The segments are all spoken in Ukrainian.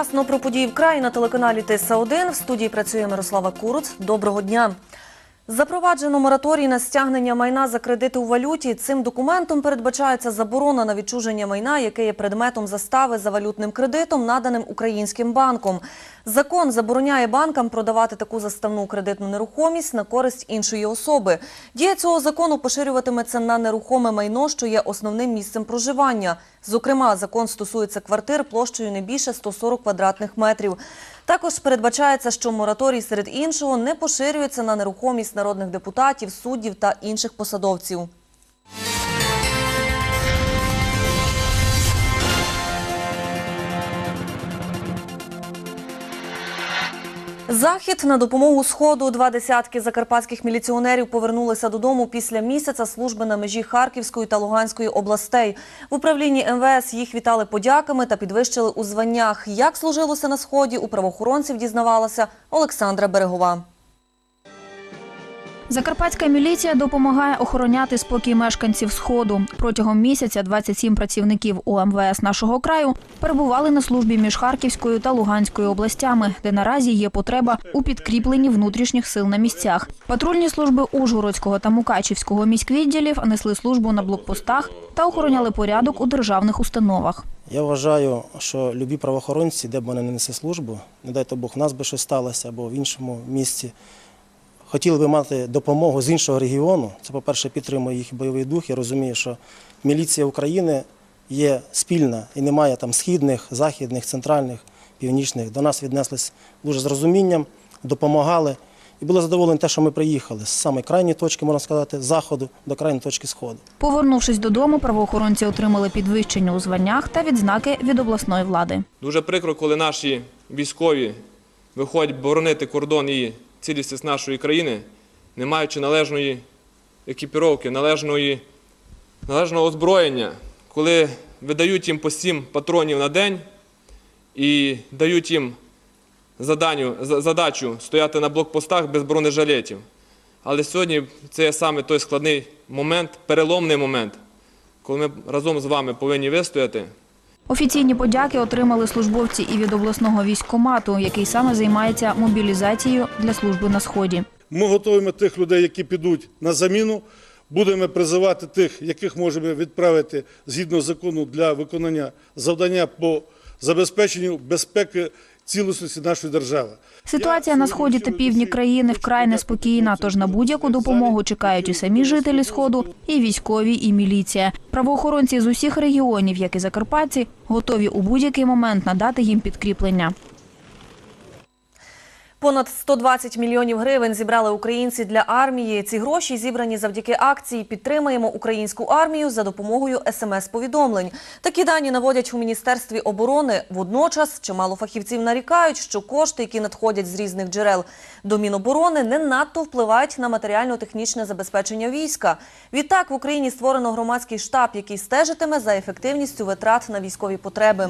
Вчасно про події в краї на телеканалі Тиса 1 В студії працює Мирослава Куруц. Доброго дня. Запроваджено мораторій на стягнення майна за кредити у валюті. Цим документом передбачається заборона на відчуження майна, яке є предметом застави за валютним кредитом, наданим українським банком. Закон забороняє банкам продавати таку заставну кредитну нерухомість на користь іншої особи. Дія цього закону поширюватиметься на нерухоме майно, що є основним місцем проживання. Зокрема, закон стосується квартир площею не більше 140 квадратних метрів. Також передбачається, що мораторій серед іншого не поширюється на нерухомість народних депутатів, суддів та інших посадовців. Захід на допомогу сходу. Два десятки закарпатських міліціонерів повернулися додому після місяця служби на межі Харківської та Луганської областей. В управлінні МВС їх вітали подяками та підвищили у званнях. Як служилося на сході, у правоохоронців дізнавалася Олександра Берегова. Закарпатська міліція допомагає охороняти спокій мешканців Сходу. Протягом місяця 27 працівників УМВС нашого краю перебували на службі між Харківською та Луганською областями, де наразі є потреба у підкріпленні внутрішніх сил на місцях. Патрульні служби Ужгородського та Мукачівського міськвідділів несли службу на блокпостах та охороняли порядок у державних установах. Я вважаю, що любі правоохоронці, де б вони не несли службу, не дай то Бог, в нас би щось сталося або в іншому місці, хотіли би мати допомогу з іншого регіону. Це, по-перше, підтримує їх бойовий дух. Я розумію, що міліція України є спільна і немає там східних, західних, центральних, північних. До нас віднеслись дуже з розумінням, допомагали. І були задоволені те, що ми приїхали з самої крайньої точки, можна сказати, заходу до крайньої точки сходу. Повернувшись додому, правоохоронці отримали підвищення у званнях та відзнаки від обласної влади. Дуже прикро, коли наші військові виходять боронити кордон і цілісність нашої країни, не маючи належної екіпіровки, належної, належного озброєння, коли видають їм по 7 патронів на день і дають їм заданню, задачу стояти на блокпостах без бронежилетів. Але сьогодні це є саме той складний момент, переломний момент, коли ми разом з вами повинні вистояти. Офіційні подяки отримали службовці і від обласного військкомату, який саме займається мобілізацією для служби на сході. Ми готуємо тих людей, які підуть на заміну. Будемо призивати тих, яких можемо відправити згідно закону для виконання завдання по забезпеченню безпеки цілісності нашої держави. Ситуація на сході та півдні країни вкрай неспокійна. Тож на будь-яку допомогу чекають і самі жителі сходу, і військові, і міліція. Правоохоронці з усіх регіонів, як і закарпатці, готові у будь-який момент надати їм підкріплення. Понад 120 мільйонів гривень зібрали українці для армії. Ці гроші зібрані завдяки акції Підтримаємо українську армію за допомогою смс-повідомлень. Такі дані наводять у міністерстві оборони. Водночас чимало фахівців нарікають, що кошти, які надходять з різних джерел до Міноборони, не надто впливають на матеріально-технічне забезпечення війська. Відтак в Україні створено громадський штаб, який стежитиме за ефективністю витрат на військові потреби.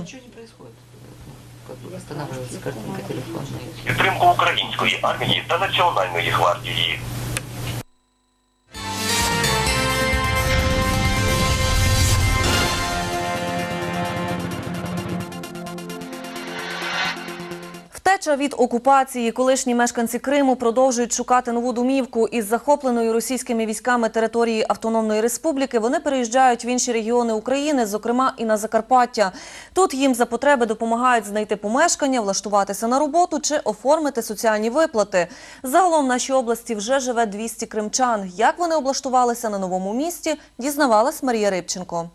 Как картинка телефонної. підтримку української армії та національної гвардії. Втеча від окупації. Колишні мешканці Криму продовжують шукати нову домівку. Із захопленої російськими військами території Автономної Республіки вони переїжджають в інші регіони України, зокрема і на Закарпаття. Тут їм за потреби допомагають знайти помешкання, влаштуватися на роботу чи оформити соціальні виплати. Загалом в нашій області вже живе 200 кримчан. Як вони облаштувалися на новому місті, дізнавалась Марія Рибченко.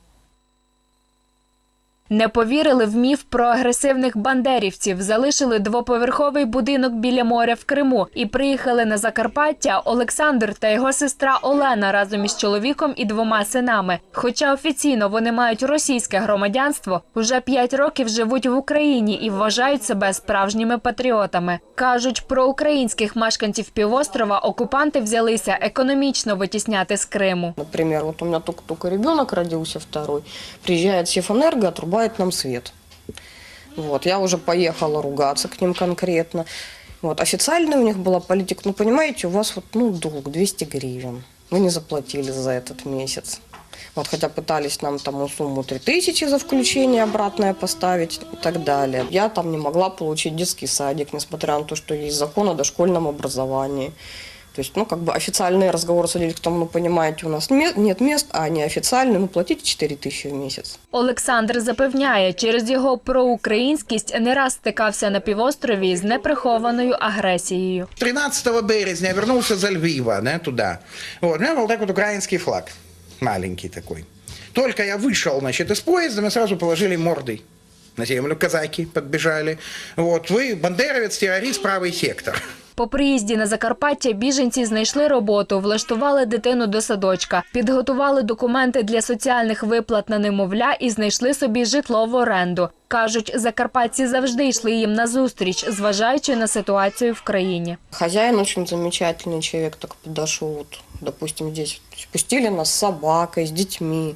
Не повірили в міф про агресивних бандерівців, залишили двоповерховий будинок біля моря в Криму і приїхали на Закарпаття Олександр та його сестра Олена разом із чоловіком і двома синами. Хоча офіційно вони мають російське громадянство, уже п'ять років живуть в Україні і вважають себе справжніми патріотами. кажуть, про українських мешканців півострова окупанти взялися економічно витісняти з Криму. Например, вот у меня только-только ребенок родился второй, приезжает Сефэнерго, отрубает нам свет. Вот, я уже поехала ругаться к ним конкретно. Вот, официально у них была политика, ну, понимаете, у вас вот, ну, долг 200 гривен. Вы не заплатили за этот месяц. Вот, хотя пытались нам там сумму 3000 за включение обратное поставить и так далее. Я там не могла получить детский садик, несмотря на то, что есть закон о дошкольном образовании. То есть, ну, как бы официальные разговоры сводились к тому, ну, понимаете, у нас ме- нет мест, а неофициальные, ну, платите 4 тысячи в месяц. Олександр запевняє, через його проукраїнськість не раз стикався на півострові з неприхованою агресією. 13 березня я вернулся за Львива, да, туда. Вот, у меня был так вот украинский флаг, маленький такой. Только я вышел, значит, из поезда, мы сразу положили мордой на землю, казаки подбежали. Вот, вы бандеровец, террорист, правый сектор. По приїзді на Закарпаття біженці знайшли роботу, влаштували дитину до садочка, підготували документи для соціальних виплат на немовля і знайшли собі житло в оренду. Кажуть, закарпатці завжди йшли їм назустріч, зважаючи на ситуацію в країні. Хозяин очень замечательный человек, так вот, допустим, здесь пустили нас с собакой, с детьми.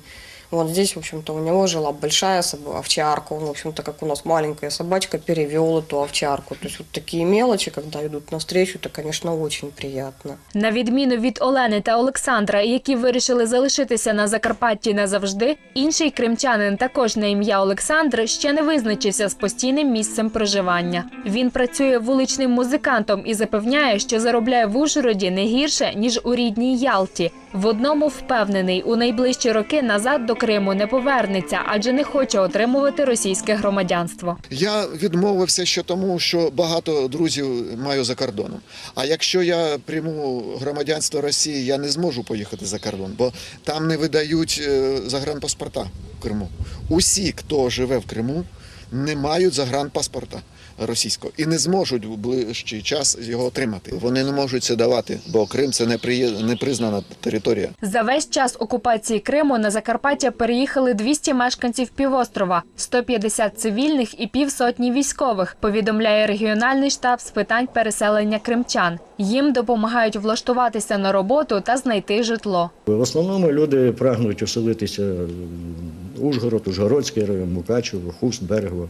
Вот здесь, в общем-то, у него жила большая овчарка. Он, в общем-то, как у нас маленькая собачка, перевел эту овчарку. То есть вот такие мелочи, когда идут навстречу, это, конечно, очень приятно. На відміну від Олени та Олександра, які вирішили залишитися на Закарпатті назавжди, інший кримчанин, також на ім'я Олександр, ще не визначився з постійним місцем проживання. Він працює вуличним музикантом і запевняє, що заробляє в Ужгороді не гірше ніж у рідній Ялті. В одному впевнений, у найближчі роки назад до Криму не повернеться, адже не хоче отримувати російське громадянство. Я відмовився ще тому, що багато друзів маю за кордоном. А якщо я прийму громадянство Росії, я не зможу поїхати за кордон, бо там не видають е, загранпаспорта в Криму. Усі, хто живе в Криму, не мають загранпаспорта російського і не зможуть в ближчий час його отримати. Вони не можуть це давати, бо Крим це непризнана територія. За весь час окупації Криму на Закарпаття переїхали 200 мешканців півострова, 150 цивільних і півсотні військових, повідомляє регіональний штаб з питань переселення кримчан. Їм допомагають влаштуватися на роботу та знайти житло. В основному люди прагнуть оселитися в Ужгород, Ужгородський район, Мукачево, Хуст, Берегово.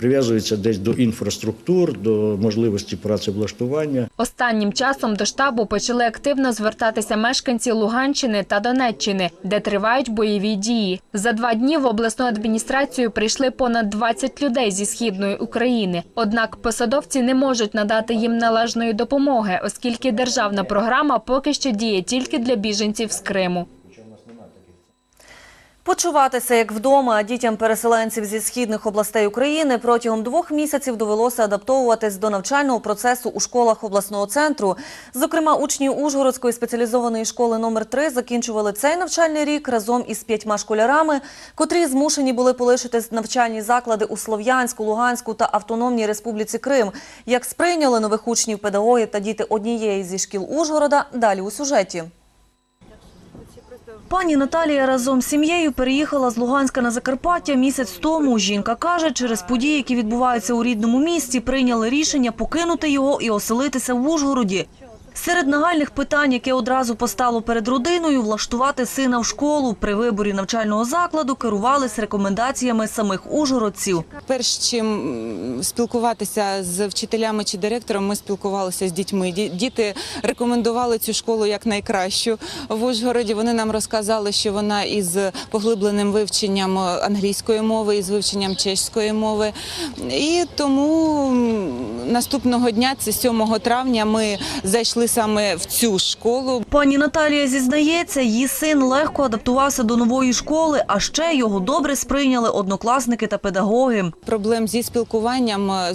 Прив'язуються десь до інфраструктур, до можливості працевлаштування. Останнім часом до штабу почали активно звертатися мешканці Луганщини та Донеччини, де тривають бойові дії. За два дні в обласну адміністрацію прийшли понад 20 людей зі східної України. Однак посадовці не можуть надати їм належної допомоги, оскільки державна програма поки що діє тільки для біженців з Криму. Почуватися як вдома дітям переселенців зі східних областей України протягом двох місяців довелося адаптовуватись до навчального процесу у школах обласного центру. Зокрема, учні Ужгородської спеціалізованої школи номер 3 закінчували цей навчальний рік разом із п'ятьма школярами, котрі змушені були полишити навчальні заклади у Слов'янську, Луганську та Автономній Республіці Крим. Як сприйняли нових учнів педагоги та діти однієї зі шкіл Ужгорода, далі у сюжеті. Пані Наталія разом з сім'єю переїхала з Луганська на Закарпаття місяць тому. Жінка каже, через події, які відбуваються у рідному місті, прийняли рішення покинути його і оселитися в Ужгороді. Серед нагальних питань, яке одразу постало перед родиною, влаштувати сина в школу. При виборі навчального закладу керувались рекомендаціями самих ужгородців. Перш чим спілкуватися з вчителями чи директором, ми спілкувалися з дітьми. Діти рекомендували цю школу як найкращу в Ужгороді. Вони нам розказали, що вона із поглибленим вивченням англійської мови, із вивченням чеської мови. І тому наступного дня, це 7 травня, ми зайшли саме в цю школу. Пані Наталія зізнається, її син легко адаптувався до нової школи, а ще його добре сприйняли однокласники та педагоги. Проблем зі спілкуванням е,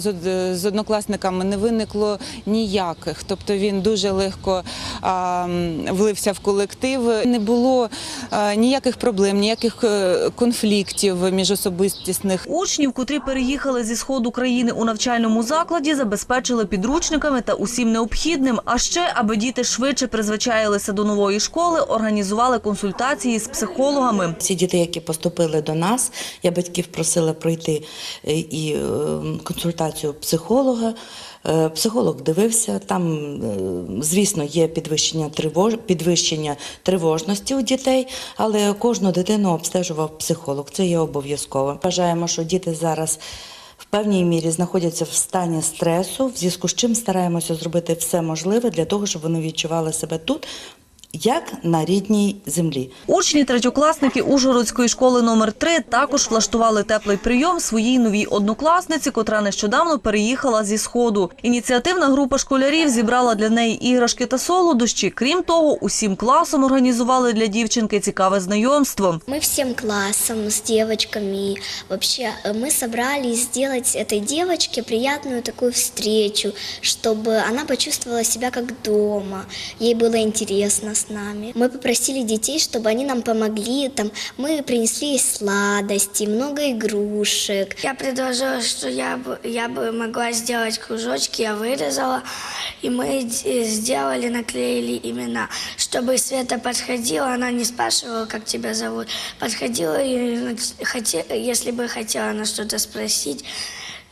з, однокласниками не виникло ніяких. Тобто він дуже легко а, влився в колектив. Не було а, ніяких проблем, ніяких е, конфліктів міжособистісних. Учнів, котрі переїхали зі сходу країни у навчальному закладі, забезпечили підручниками та усім необхідним. А ще, аби діти швидше призвичаїлися до нової школи, організували консультації з психологами. Всі діти, які поступили до нас, я батьків просила пройти е, і е, консультацію психолога. Е, Психолог дивився, там, звісно, є підвищення тривож... підвищення тривожності у дітей, але кожну дитину обстежував психолог. Це є обов'язково. Вважаємо, що діти зараз в певній мірі знаходяться в стані стресу, в зв'язку з чим стараємося зробити все можливе для того, щоб вони відчували себе тут як на рідній землі. Учні третьокласники Ужгородської школи номер 3 також влаштували теплий прийом своїй новій однокласниці, котра нещодавно переїхала зі сходу. Ініціативна група школярів зібрала для неї іграшки та солодощі. Крім того, усім класом організували для дівчинки цікаве знайомство. Мы всем классом с девочками вообще э, мы собрались сделать этой девочке приятную такую встречу, чтобы она почувствовала себя как дома, ей было интересно Нами. Мы попросили детей, чтобы они нам помогли, там мы принесли сладости, много игрушек. Я предложила, что я бы, я бы могла сделать кружочки, я вырезала, и мы сделали, наклеили имена. Чтобы Света подходила, она не спрашивала, как тебя зовут. Подходила, и нач- хоте- если бы хотела она что-то спросить,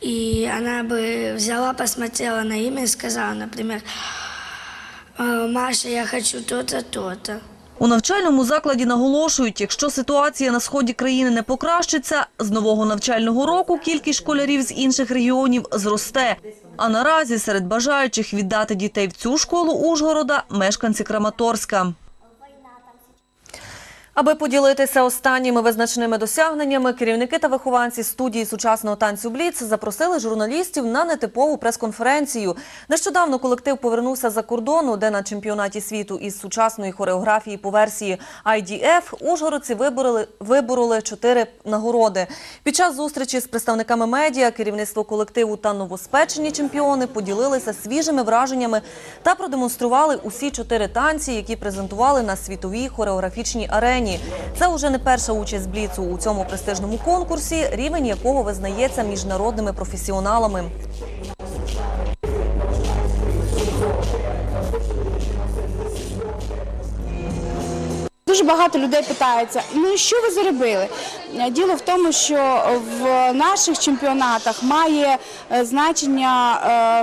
и она бы взяла, посмотрела на имя и сказала, например, «Э, Маша, я хочу то-то, то-то. У навчальному закладі наголошують, якщо ситуація на сході країни не покращиться, з нового навчального року кількість школярів з інших регіонів зросте. А наразі серед бажаючих віддати дітей в цю школу Ужгорода мешканці Краматорська. Аби поділитися останніми визначними досягненнями, керівники та вихованці студії сучасного танцю Бліц запросили журналістів на нетипову прес-конференцію. Нещодавно колектив повернувся за кордону, де на чемпіонаті світу із сучасної хореографії по версії IDF ужгородці вибороли, вибороли чотири нагороди. Під час зустрічі з представниками медіа, керівництво колективу та новоспечені чемпіони поділилися свіжими враженнями та продемонстрували усі чотири танці, які презентували на світовій хореографічній арені. Це вже не перша участь Бліцу у цьому престижному конкурсі, рівень якого визнається міжнародними професіоналами. Дуже багато людей питаються, ну що ви заробили? Діло в тому, що в наших чемпіонатах має е, значення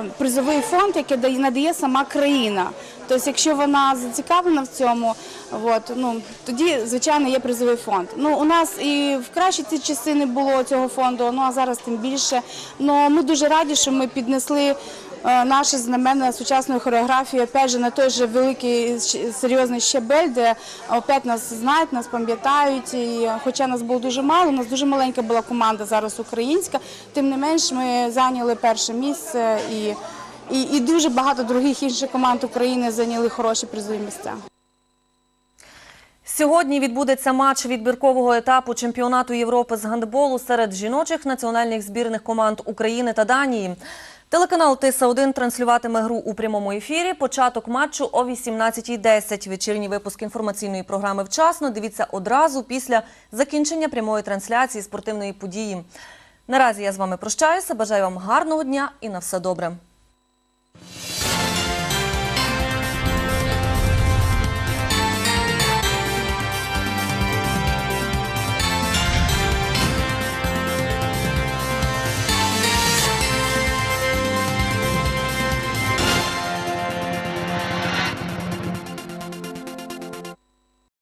е, призовий фонд, який дає- надає сама країна. Тобто, якщо вона зацікавлена в цьому, от, ну, тоді, звичайно, є призовий фонд. Ну, у нас і в кращі ці часи не було цього фонду, ну а зараз тим більше. Ну, ми дуже раді, що ми піднесли е, наше знамена сучасної хореографії, опять же, на той же великий серйозний щебель, де опять нас знають, нас пам'ятають. І хоча нас було дуже мало, у нас дуже маленька була команда зараз українська. Тим не менш, ми зайняли перше місце і, і, і дуже багато других інших команд України зайняли хороші призові місця. Сьогодні відбудеться матч відбіркового етапу чемпіонату Європи з гандболу серед жіночих національних збірних команд України та Данії. Телеканал Тиса-1 транслюватиме гру у прямому ефірі. Початок матчу о 18.10. Вечірній випуск інформаційної програми «Вчасно» дивіться одразу після закінчення прямої трансляції спортивної події. Наразі я з вами прощаюся. Бажаю вам гарного дня і на все добре.